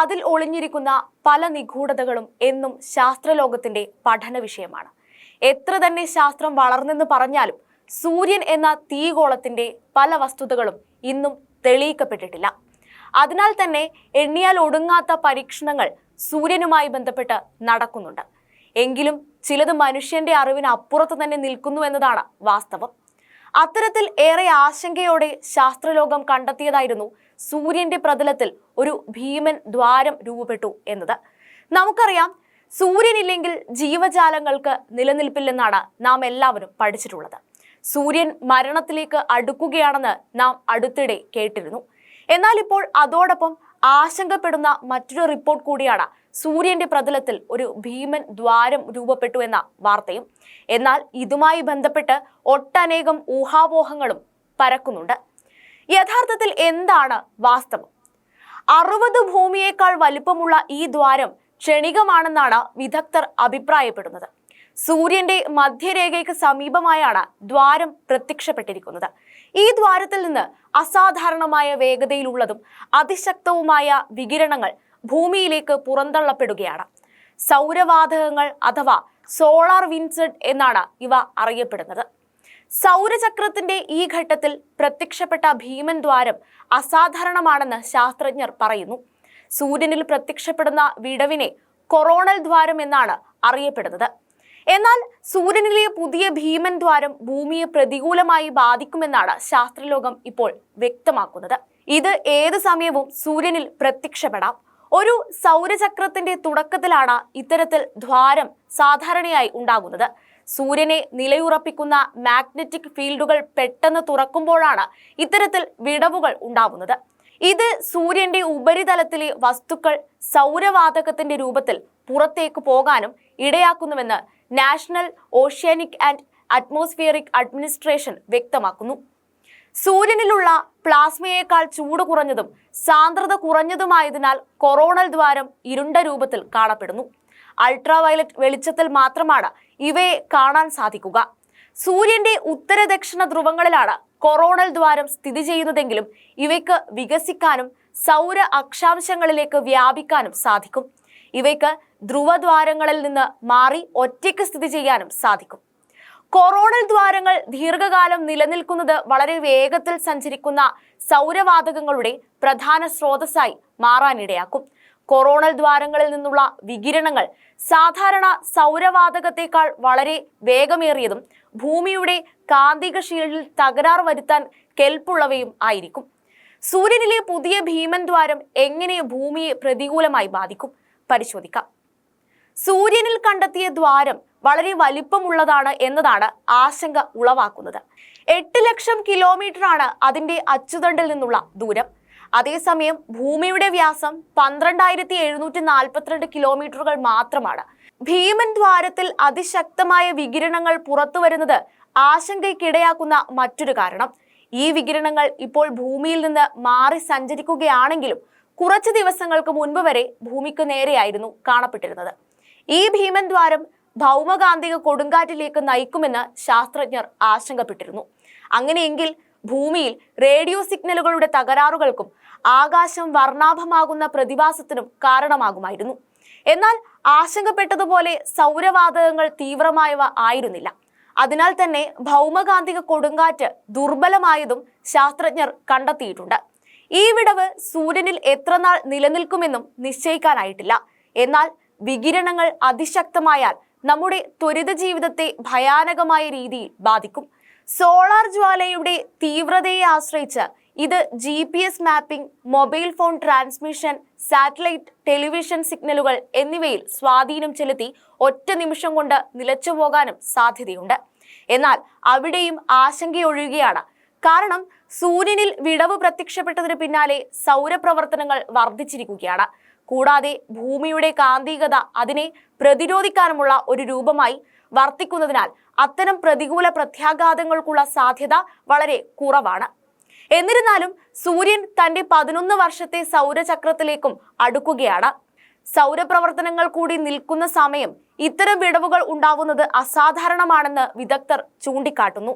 അതിൽ ഒളിഞ്ഞിരിക്കുന്ന പല നിഗൂഢതകളും എന്നും ശാസ്ത്രലോകത്തിന്റെ പഠന വിഷയമാണ് എത്ര തന്നെ ശാസ്ത്രം വളർന്നെന്ന് പറഞ്ഞാലും സൂര്യൻ എന്ന തീഗോളത്തിന്റെ പല വസ്തുതകളും ഇന്നും തെളിയിക്കപ്പെട്ടിട്ടില്ല. അതിനാൽ തന്നെ എണ്ണിയാൽ ഒടുങ്ങാത്ത പരീക്ഷണങ്ങൾ സൂര്യനുമായി ബന്ധപ്പെട്ട് നടക്കുന്നുണ്ട്. എങ്കിലും ചിലത് മനുഷ്യന്റെ അറിവിന് അപ്പുറത്ത് തന്നെ നിൽക്കുന്നു എന്നതാണ് വാസ്തവം. അത്തരത്തിൽ ഏറെ ആശങ്കയോടെ ശാസ്ത്രലോകം കണ്ടെത്തിയതായിരുന്നു സൂര്യന്റെ പ്രതലത്തിൽ ഒരു ഭീമൻ ദ്വാരം രൂപപ്പെട്ടു എന്നത്. നമുക്കറിയാം സൂര്യനില്ലെങ്കിൽ ജീവജാലങ്ങൾക്ക് നിലനിൽപ്പില്ലെന്നാണ് നാം എല്ലാവരും പഠിച്ചിട്ടുള്ളത്. സൂര്യൻ മരണത്തിലേക്ക് അടുക്കുകയാണെന്ന് നാം അടുത്തിടെ കേട്ടിരുന്നു. എന്നാൽ ഇപ്പോൾ അതോടൊപ്പം ആശങ്കപ്പെടുന്ന മറ്റൊരു റിപ്പോർട്ട് കൂടിയാണ് സൂര്യന്റെ പ്രതലത്തിൽ ഒരു ഭീമൻ ദ്വാരം രൂപപ്പെട്ടു എന്ന വാർത്തയും. എന്നാൽ ഇതുമായി ബന്ധപ്പെട്ട് ഒട്ടനേകം ഊഹാപോഹങ്ങളും പരക്കുന്നുണ്ട്. യഥാർത്ഥത്തിൽ എന്താണ് വാസ്തവം? അറുപത് ഭൂമിയേക്കാൾ വലുപ്പമുള്ള ഈ ദ്വാരം ക്ഷണികമാണെന്നാണ് വിദഗ്ധർ അഭിപ്രായപ്പെടുന്നത്. സൂര്യന്റെ മധ്യരേഖയ്ക്ക് സമീപമായാണ് ദ്വാരം പ്രത്യക്ഷപ്പെട്ടിരിക്കുന്നത്. ഈ ദ്വാരത്തിൽ നിന്ന് അസാധാരണമായ വേഗതയിലുള്ളതും അതിശക്തവുമായ വികിരണങ്ങൾ ഭൂമിയിലേക്ക് പുറന്തള്ളപ്പെടുകയാണ്. സൗരവാതകങ്ങൾ അഥവാ സോളാർ വിൻസഡ് എന്നാണ് ഇവ അറിയപ്പെടുന്നത്. സൗരചക്രത്തിന്റെ ഈ ഘട്ടത്തിൽ പ്രത്യക്ഷപ്പെട്ട ഭീമൻ ദ്വാരം അസാധാരണമാണെന്ന് ശാസ്ത്രജ്ഞർ പറയുന്നു. സൂര്യനിൽ പ്രത്യക്ഷപ്പെടുന്ന വിടവിനെ കൊറോണൽ ദ്വാരം എന്നാണ് അറിയപ്പെടുന്നത്. എന്നാൽ സൂര്യനിലെ പുതിയ ഭീമൻ ദ്വാരം ഭൂമിയെ പ്രതികൂലമായി ബാധിക്കുമെന്നാണ് ശാസ്ത്രലോകം ഇപ്പോൾ വ്യക്തമാക്കുന്നത്. ഇത് ഏത് സമയവും സൂര്യനിൽ പ്രത്യക്ഷപ്പെടാം. ഒരു സൗരചക്രത്തിന്റെ തുടക്കത്തിലാണ് ഇത്തരത്തിൽ ദ്വാരം സാധാരണയായി ഉണ്ടാകുന്നത്. സൂര്യനെ നിലയുറപ്പിക്കുന്ന മാഗ്നറ്റിക് ഫീൽഡുകൾ പെട്ടെന്ന് തുറക്കുമ്പോഴാണ് ഇത്തരത്തിൽ വിടവുകൾ ഉണ്ടാവുന്നത്. ഇത് സൂര്യന്റെ ഉപരിതലത്തിലെ വസ്തുക്കൾ സൗരവാതകത്തിന്റെ രൂപത്തിൽ പുറത്തേക്ക് പോകാനും ഇടയാക്കുന്നുവെന്ന് national oceanic and atmospheric administration വ്യക്തമാക്കുന്നു. സൂര്യനിലുള്ള പ്ലാസ്മയേക്കാൾ ചൂട് കുറഞ്ഞതും സാന്ദ്രത കുറഞ്ഞതുമായതിനാൽ കൊറോണൽ ദ്വാരം ഇരുണ്ട രൂപത്തിൽ കാണപ്പെടുന്നു. അൾട്രാവയലറ്റ് വെളിച്ചത്തിൽ മാത്രമാണ് ഇവയെ കാണാൻ സാധിക്കുക. സൂര്യന്റെ ഉത്തര ദക്ഷിണ ധ്രുവങ്ങളിലാണ് കൊറോണൽ ദ്വാരം സ്ഥിതി ചെയ്യുന്നതെങ്കിലും ഇവയ്ക്ക് വികസിക്കാനും സൗര അക്ഷാംശങ്ങളിലേക്ക് വ്യാപിക്കാനും സാധിക്കും. ഇവയ്ക്ക് ധ്രുവദ്വാരങ്ങളിൽ നിന്ന് മാറി ഒറ്റയ്ക്ക് സ്ഥിതി ചെയ്യാനും സാധിക്കും. കൊറോണൽ ദ്വാരങ്ങൾ ദീർഘകാലം നിലനിൽക്കുന്നത് വളരെ വേഗത്തിൽ സഞ്ചരിക്കുന്ന സൗരവാതകങ്ങളുടെ പ്രധാന സ്രോതസ്സായി മാറാനിടയാക്കും. കൊറോണൽ ദ്വാരങ്ങളിൽ നിന്നുള്ള വികിരണങ്ങൾ സാധാരണ സൗരവാതകത്തെക്കാൾ വളരെ വേഗമേറിയതും ഭൂമിയുടെ കാന്തിക ഷീൽഡിൽ തകരാർ വരുത്താൻ കെൽപ്പുള്ളവയും ആയിരിക്കും. സൂര്യനിലെ പുതിയ ഭീമൻ ദ്വാരം എങ്ങനെ ഭൂമിയെ പ്രതികൂലമായി ബാധിക്കും? പരിശോധിക്കാം. സൂര്യനിൽ കണ്ടെത്തിയ ദ്വാരം വളരെ വലിപ്പമുള്ളതാണ് എന്നതാണ് ആശങ്ക ഉളവാക്കുന്നത്. എട്ട് ലക്ഷം കിലോമീറ്ററാണ് അതിന്റെ അച്ചുതണ്ടിൽ നിന്നുള്ള ദൂരം. അതേസമയം ഭൂമിയുടെ വ്യാസം പന്ത്രണ്ടായിരത്തി എഴുന്നൂറ്റി നാൽപ്പത്തിരണ്ട് കിലോമീറ്ററുകൾ മാത്രമാണ്. ഭീമൻ ദ്വാരത്തിൽ അതിശക്തമായ വികിരണങ്ങൾ പുറത്തു വരുന്നത് ആശങ്കയ്ക്കിടയാക്കുന്ന മറ്റൊരു കാരണം. ഈ വികിരണങ്ങൾ ഇപ്പോൾ ഭൂമിയിൽ നിന്ന് മാറി സഞ്ചരിക്കുകയാണെങ്കിലും കുറച്ച് ദിവസങ്ങൾക്ക് മുൻപ് വരെ ഭൂമിക്ക് നേരെയായിരുന്നു കാണപ്പെട്ടിരുന്നത്. ഈ ഭീമൻ ദ്വാരം ഭൗമകാന്തിക കൊടുങ്കാറ്റിലേക്ക് നയിക്കുമെന്ന് ശാസ്ത്രജ്ഞർ ആശങ്കപ്പെട്ടിരുന്നു. അങ്ങനെയെങ്കിൽ ഭൂമിയിൽ റേഡിയോ സിഗ്നലുകളുടെ തകരാറുകൾക്കും ആകാശം വർണാഭമാകുന്ന പ്രതിഭാസത്തിനും കാരണമാകുമായിരുന്നു. എന്നാൽ ആശങ്കപ്പെട്ടതുപോലെ സൗരവാതകങ്ങൾ തീവ്രമായവ ആയിരുന്നില്ല. അതിനാൽ തന്നെ ഭൗമകാന്തിക കൊടുങ്കാറ്റ് ദുർബലമായതും ശാസ്ത്രജ്ഞർ കണ്ടെത്തിയിട്ടുണ്ട്. ഈ വിടവ് സൂര്യനിൽ എത്രനാൾ നിലനിൽക്കുമെന്നും നിശ്ചയിക്കാനായിട്ടില്ല. എന്നാൽ വികിരണങ്ങൾ അതിശക്തമായാൽ നമ്മുടെ ത്വരിത ജീവിതത്തെ ഭയാനകമായ രീതിയിൽ ബാധിക്കും. സോളാർ ജ്വാലയുടെ തീവ്രതയെ ആശ്രയിച്ച് ഇത് G P S mapping mobile phone transmission satellite television സിഗ്നലുകൾ എന്നിവയിൽ സ്വാധീനം ചെലുത്തി ഒറ്റ നിമിഷം കൊണ്ട് നിലച്ചു പോകാനും സാധ്യതയുണ്ട്. എന്നാൽ അവിടെയും ആശങ്കയൊഴിയുകയാണ്. കാരണം സൂര്യനിൽ വിടവ് പ്രത്യക്ഷപ്പെട്ടതിന് പിന്നാലെ സൗരപ്രവർത്തനങ്ങൾ വർദ്ധിച്ചിരിക്കുകയാണ്. കൂടാതെ ഭൂമിയുടെ കാന്തികത അതിനെ പ്രതിരോധിക്കാനുമുള്ള ഒരു രൂപമായി വർത്തിക്കുന്നതിനാൽ അത്തരം പ്രതികൂല പ്രത്യാഘാതങ്ങൾക്കുള്ള സാധ്യത വളരെ കുറവാണ്. എന്നിരുന്നാലും സൂര്യൻ തന്റെ പതിനൊന്ന് വർഷത്തെ സൗരചക്രത്തിലേക്കും അടുക്കുകയാണ്. സൗരപ്രവർത്തനങ്ങൾ കൂടി നിൽക്കുന്ന സമയം ഇത്തരം വിടവുകൾ ഉണ്ടാവുന്നത് അസാധാരണമാണെന്ന് വിദഗ്ധർ ചൂണ്ടിക്കാട്ടുന്നു.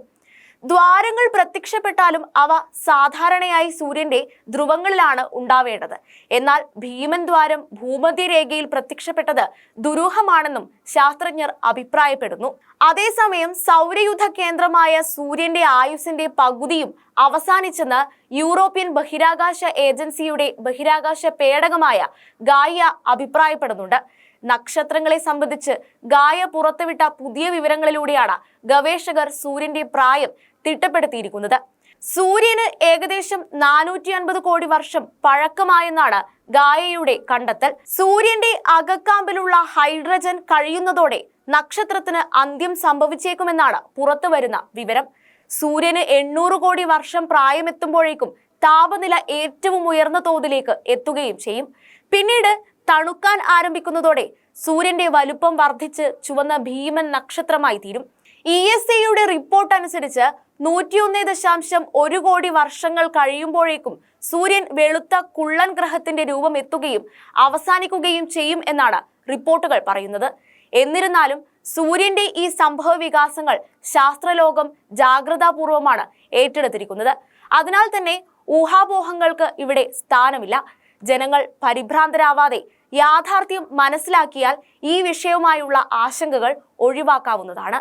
ദ്വാരങ്ങൾ പ്രത്യക്ഷപ്പെട്ടാലും അവ സാധാരണയായി സൂര്യന്റെ ധ്രുവങ്ങളിലാണ് ഉണ്ടാവേണ്ടത്. എന്നാൽ ഭീമൻ ദ്വാരം ഭൂമധ്യരേഖയിൽ പ്രത്യക്ഷപ്പെട്ടത് ദുരൂഹമാണെന്നും ശാസ്ത്രജ്ഞർ അഭിപ്രായപ്പെടുന്നു. അതേസമയം സൗരയുധ കേന്ദ്രമായ സൂര്യന്റെ ആയുസിന്റെ പകുതിയും അവസാനിച്ചെന്ന് യൂറോപ്യൻ ബഹിരാകാശ ഏജൻസിയുടെ ബഹിരാകാശ പേടകമായ ഗായ അഭിപ്രായപ്പെടുന്നുണ്ട്. നക്ഷത്രങ്ങളെ സംബന്ധിച്ച് ഗായ പുറത്തുവിട്ട പുതിയ വിവരങ്ങളിലൂടെയാണ് ഗവേഷകർ സൂര്യന്റെ പ്രായം തിട്ടപ്പെടുത്തിയിരിക്കുന്നത്. സൂര്യന് ഏകദേശം നാനൂറ്റി അൻപത് കോടി വർഷം പഴക്കമായെന്നാണ് ഗായയുടെ കണ്ടെത്തൽ. സൂര്യന്റെ അകക്കാമ്പിലുള്ള ഹൈഡ്രജൻ കഴിയുന്നതോടെ നക്ഷത്രത്തിന് അന്ത്യം സംഭവിച്ചേക്കുമെന്നാണ് പുറത്തുവരുന്ന വിവരം. സൂര്യന് എണ്ണൂറ് കോടി വർഷം പ്രായമെത്തുമ്പോഴേക്കും താപനില ഏറ്റവും ഉയർന്ന തോതിലേക്ക് എത്തുകയും ചെയ്യും. പിന്നീട് തണുക്കാൻ ആരംഭിക്കുന്നതോടെ സൂര്യന്റെ വലുപ്പം വർദ്ധിച്ച് ചുവന്ന ഭീമൻ നക്ഷത്രമായി തീരും. ഇ എസ് സിയുടെ റിപ്പോർട്ട് അനുസരിച്ച് നൂറ്റിയൊന്ന് ദശാംശം ഒരു കോടി വർഷങ്ങൾ കഴിയുമ്പോഴേക്കും സൂര്യൻ വെളുത്ത കുള്ളൻ ഗ്രഹത്തിന്റെ രൂപം എത്തുകയും അവസാനിക്കുകയും ചെയ്യും എന്നാണ് റിപ്പോർട്ടുകൾ പറയുന്നത്. എന്നിരുന്നാലും സൂര്യന്റെ ഈ സംഭവ വികാസങ്ങൾ ശാസ്ത്രലോകം ജാഗ്രതാപൂർവമാണ് ഏറ്റെടുത്തിരിക്കുന്നത്. അതിനാൽ തന്നെ ഊഹാപോഹങ്ങൾക്ക് ഇവിടെ സ്ഥാനമില്ല. ജനങ്ങൾ പരിഭ്രാന്തരാവാതെ യാഥാർത്ഥ്യം മനസ്സിലാക്കിയാൽ ഈ വിഷയവുമായുള്ള ആശങ്കകൾ ഒഴിവാക്കാവുന്നതാണ്.